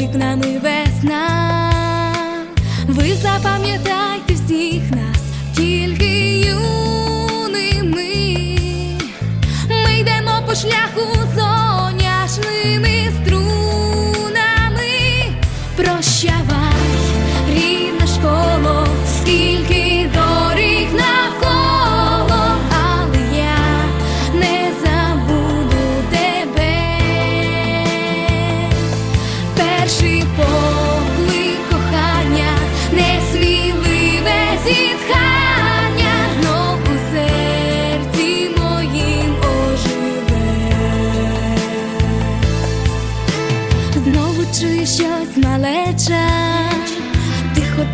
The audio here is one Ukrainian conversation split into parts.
вікнами весна. Ви запам'ятайте всіх нас,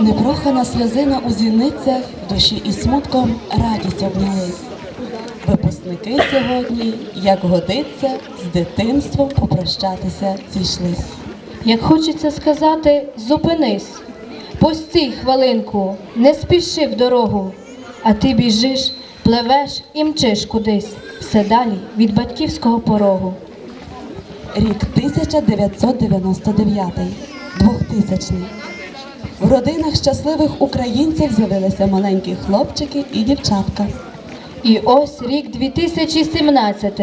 Непрохана сльозина у зіницях, душі і смутком радість обнялись. Випускники сьогодні, як годиться, з дитинством попрощатися зійшлись. Як хочеться сказати, зупинись, постій хвилинку, не спіши в дорогу, а ти біжиш, пливеш і мчиш кудись, все далі від батьківського порогу. Рік 1999, 2000. В родинах щасливих українців з'явилися маленькі хлопчики і дівчатка. І ось рік 2017.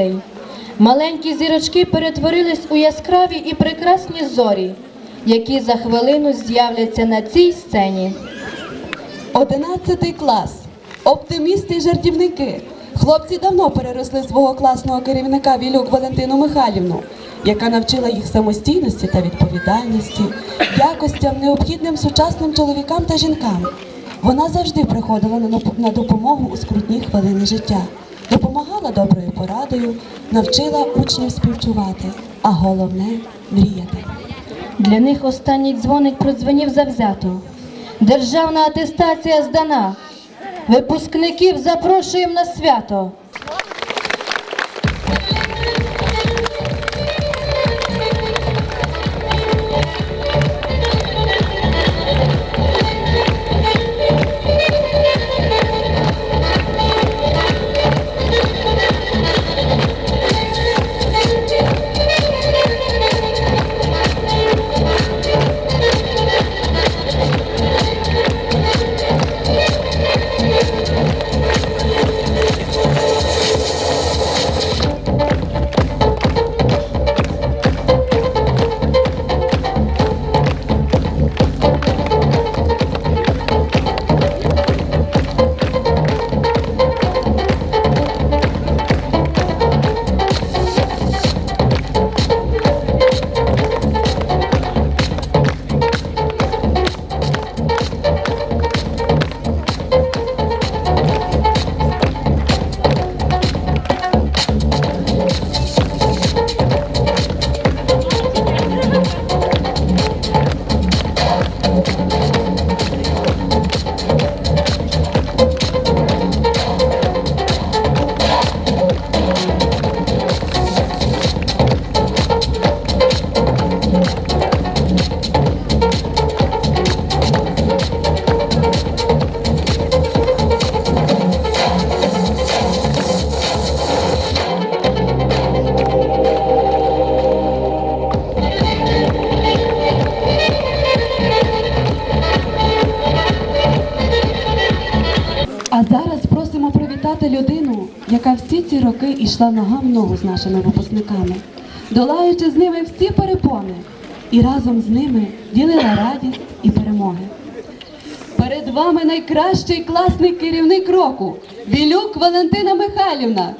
Маленькі зірочки перетворились у яскраві і прекрасні зорі, які за хвилину з'являться на цій сцені. Одинадцятий клас. Оптимісти й жартівники. Хлопці давно переросли свого класного керівника Вілюк Валентину Михайлівну, яка навчила їх самостійності та відповідальності, якостям, необхідним сучасним чоловікам та жінкам. Вона завжди приходила на допомогу у скрутні хвилини життя, допомагала доброю порадою, навчила учнів співчувати, а головне мріяти. Для них останній дзвоник продзвонів завзято. Державна атестація здана. Випускників запрошуємо на свято. Згадати людину, яка всі ці роки йшла нога в ногу з нашими випускниками, долаючи з ними всі перепони, і разом з ними ділила радість і перемоги. Перед вами найкращий класний керівник року Вілюк Валентина Михайлівна.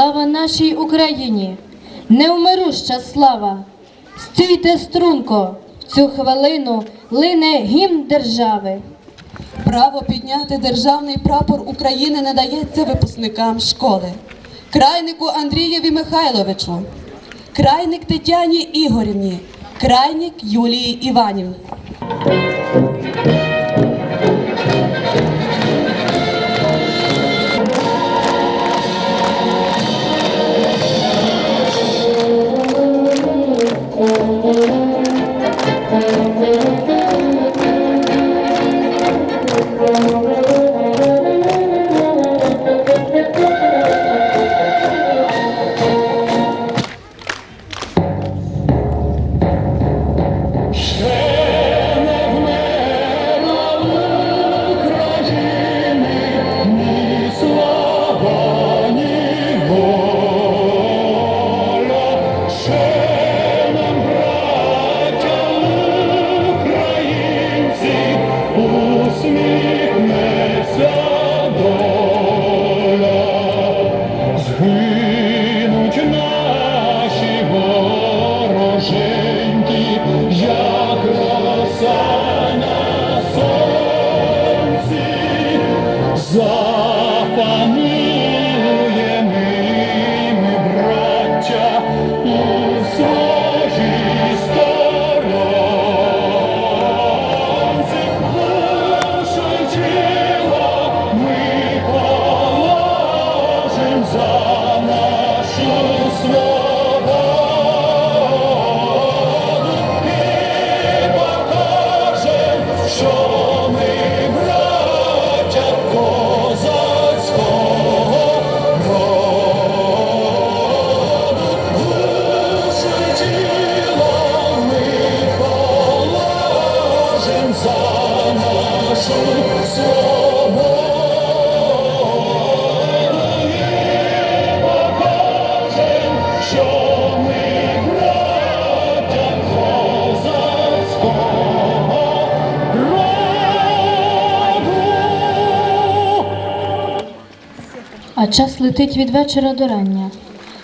Слава нашій Україні! Неумируща слава! Стійте струнко! В цю хвилину лине гімн держави. Право підняти державний прапор України надається випускникам школи. Крайнику Андрієві Михайловичу, крайник Тетяні Ігорівні, крайник Юлії Іванівні. Sure. Час летить від вечора до рання.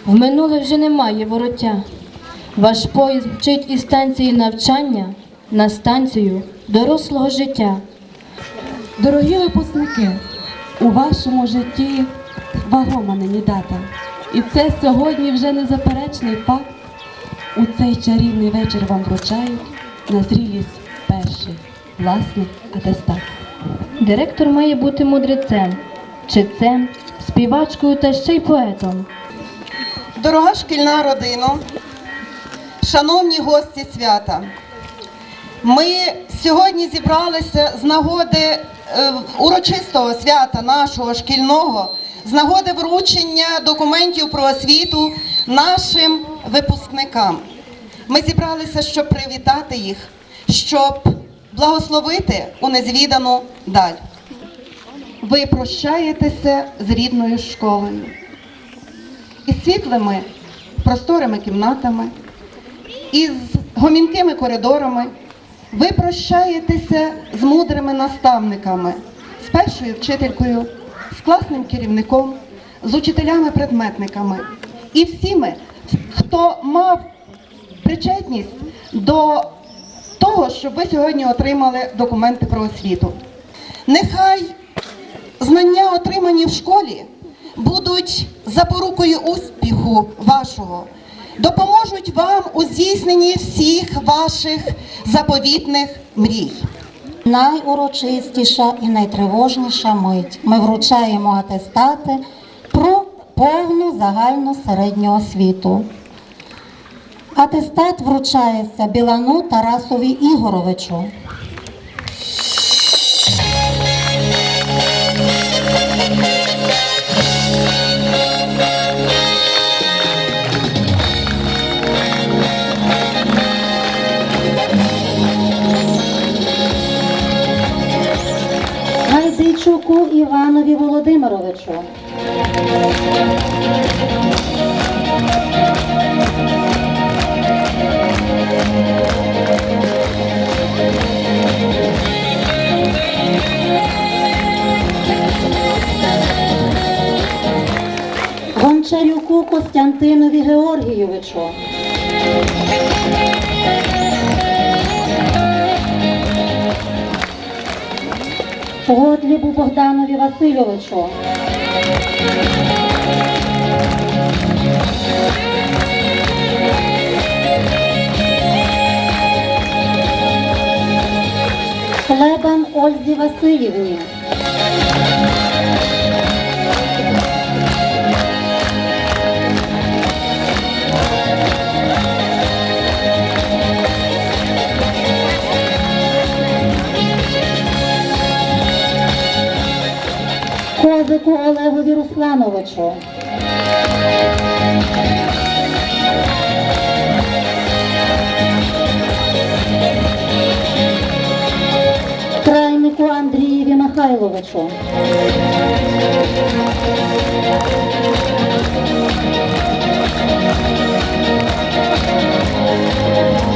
В минуле вже немає вороття. Ваш поїзд мчить із станції навчання на станцію дорослого життя. Дорогі випускники, у вашому житті вагома нині дата. І це сьогодні вже незаперечний факт. У цей чарівний вечір вам вручають на зрілість перший власний атестат. Директор має бути мудрецем, читцем, співачкою та ще й поетом. Дорога шкільна родино, шановні гості свята, ми сьогодні зібралися з нагоди е, урочистого свята нашого шкільного, з нагоди вручення документів про освіту нашим випускникам. Ми зібралися, щоб привітати їх, щоб благословити у незвідану даль. Ви прощаєтеся з рідною школою із світлими просторими кімнатами, із гомінкими коридорами. Ви прощаєтеся з мудрими наставниками, з першою вчителькою, з класним керівником, з учителями-предметниками і всіми, хто мав причетність до того, щоб ви сьогодні отримали документи про освіту. Нехай знання, отримані в школі, будуть запорукою успіху вашого, допоможуть вам у здійсненні всіх ваших заповітних мрій. Найурочистіша і найтривожніша мить. Ми вручаємо атестати про повну загальну середню освіту. Атестат вручається Білану Тарасові Ігоровичу. Гончарюку Іванові Володимировичу. Гончарюку Костянтинові Георгійовичу. Годлібу Богданові Васильовичу. Лебан Ользі Васильівні. Козику Олегові Руслановичу. Крайнику Андрієві Михайловичу. Крайнику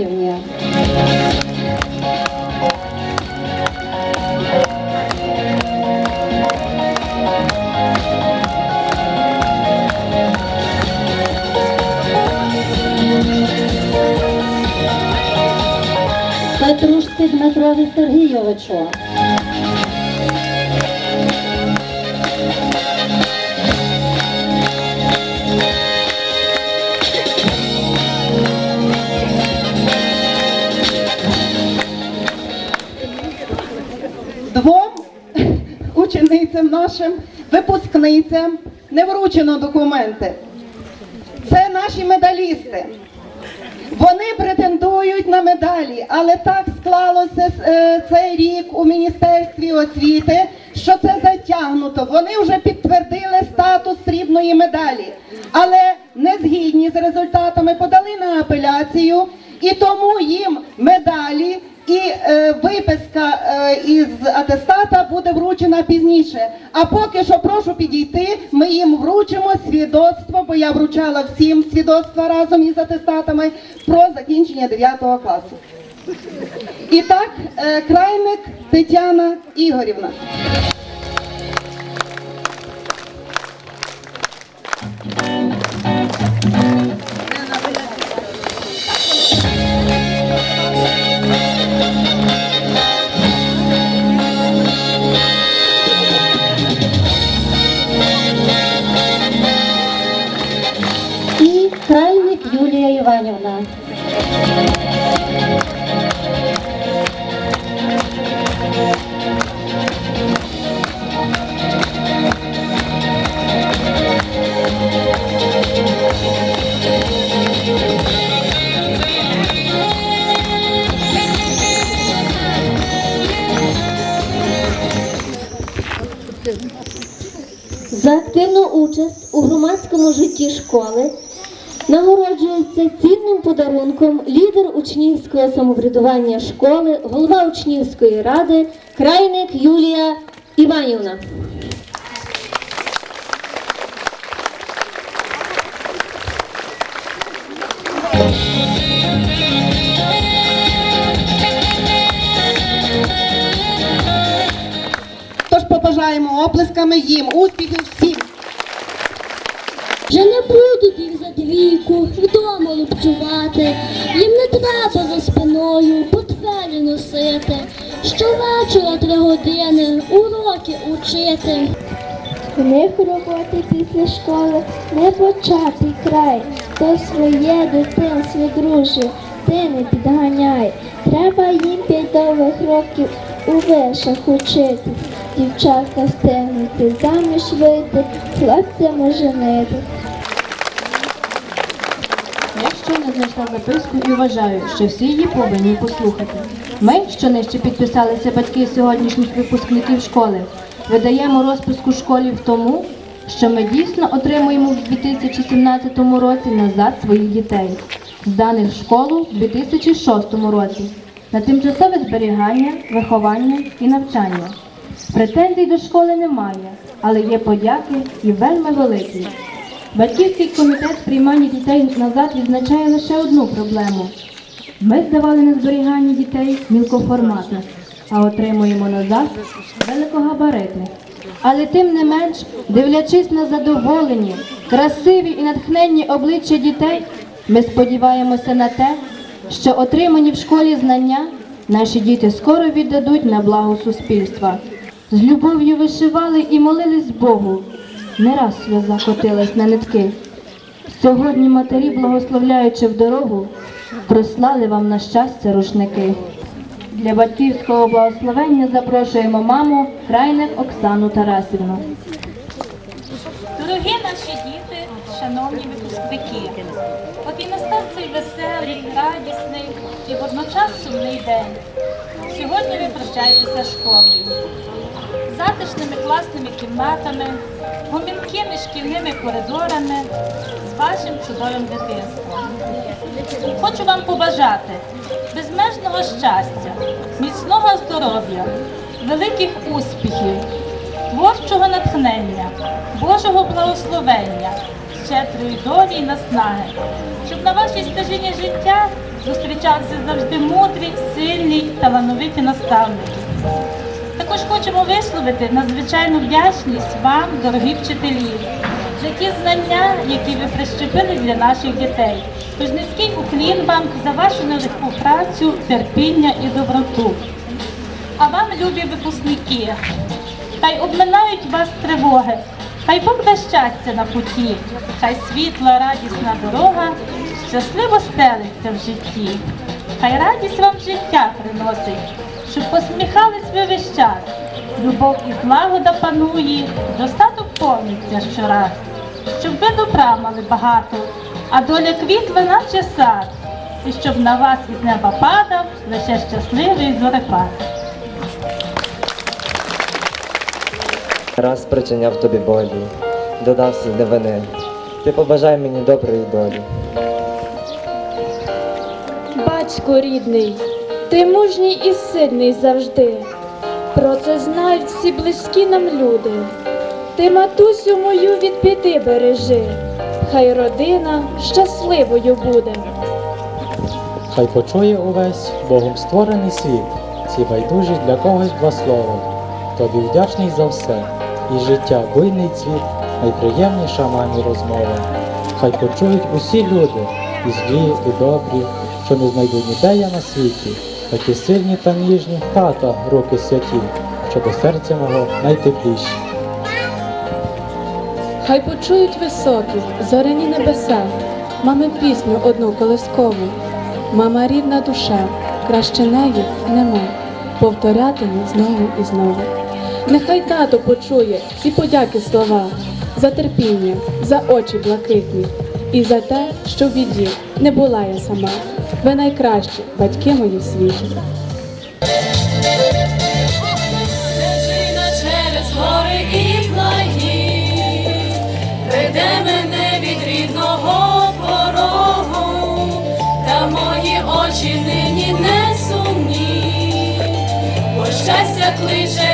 Миколаївні. Петрушці Дмитрові Сергійовичу. Ученицям нашим, випускницям не вручено документи. Це наші медалісти. Вони претендують на медалі, але так склалося е, цей рік у Міністерстві освіти, що це затягнуто. Вони вже підтвердили статус срібної медалі, але не згідні з результатами подали на апеляцію, і тому їм медалі і е, виписка е, із атестата буде вручена пізніше. А поки що прошу підійти, ми їм вручимо свідоцтво, бо я вручала всім свідоцтва разом із атестатами про закінчення 9 класу. І так, е, крайник Тетяна Ігорівна. Іванівна. За активну участь у громадському житті школи нагороджується цінним подарунком лідер учнівського самоврядування школи, голова учнівської ради, крайник Юлія Іванівна. Тож побажаємо оплесками їм успіхів всім. Вже не будуть їх за двійку вдома лупцювати. Їм не треба за спиною портфелі носити. Щовечора три години уроки учити. В них роботи після школи не початий край. То своє дитинство, друже, ти не підганяй. Треба їм п'ять довгих років у вишах учити. Дівчатка стигнути, заміж вийти, хлопцям оженити. Щойно знайшла записку і вважаю, що всі її повинні послухати. Ми, що нижче підписалися батьки сьогоднішніх випускників школи, видаємо розписку школі в тому, що ми дійсно отримуємо в 2017 році назад своїх дітей, зданих в школу в 2006 році, на тимчасове зберігання, виховання і навчання. Претензій до школи немає, але є подяки і вельми великі. Батьківський комітет приймання дітей назад відзначає лише одну проблему. Ми здавали на зберігання дітей мілкоформатних, а отримуємо назад великогабаритних. Але тим не менш, дивлячись на задоволені, красиві і натхненні обличчя дітей, ми сподіваємося на те, що отримані в школі знання наші діти скоро віддадуть на благо суспільства. З любов'ю вишивали і молились Богу, не раз сльоза котилась на нитки. Сьогодні матері, благословляючи в дорогу, прослали вам на щастя рушники. Для батьківського благословення запрошуємо маму Крайник Оксану Тарасівну. Дорогі наші діти, шановні випускники, от і настав цей веселий, радісний і водночас сумний день. Сьогодні ви прощаєтеся школою, затишними класними кімнатами, гомінкими шкільними коридорами, з вашим чудовим дитинством. Хочу вам побажати безмежного щастя, міцного здоров'я, великих успіхів, творчого натхнення, Божого благословення, щедрої долі і наснаги, щоб на вашій стежині життя зустрічалися завжди мудрі, сильні, талановиті наставники. Також хочемо висловити надзвичайну вдячність вам, дорогі вчителі, за ті знання, які ви прищепили для наших дітей. Тож низький уклін вам за вашу нелегку працю, терпіння і доброту. А вам, любі випускники, хай обминають вас тривоги, хай дасть щастя на путі, хай світла, радісна дорога щасливо стелиться в житті, хай радість вам життя приносить, щоб посміхались ви весь час. Любов і злагода панує, достаток повниться щораз, щоб ви добра мали багато, а доля квітла наче сад, і щоб на вас із неба падав лише щасливий зорепад. Раз причиняв тобі болі, додався для вини. Ти побажай мені доброї долі. Батько рідний, ти мужній і сильний завжди. Про це знають всі близькі нам люди. Ти матусю мою від біди бережи, хай родина щасливою буде. Хай почує увесь Богом створений світ, ці байдужі для когось два слова. Тобі вдячний за все, і життя буйний цвіт, найприємніша мамі розмова. Хай почують усі люди, і злі, і добрі, що не знайду ніде я на світі, такі сильні та ніжні тата, руки святі, що до серця мого найтепліші. Хай почують високі, зоряні небеса, мами пісню одну колискову. Мама рідна душа, краще неї нема, повторятиме знову і знову. Нехай тато почує ці подяки слова за терпіння, за очі блакитні і за те, що в біді не була я сама. Ви найкращі батьки мої в світі. Через гори і плаї, веде мене від рідного порогу, та мої очі нині не сумні, бо щастя кличе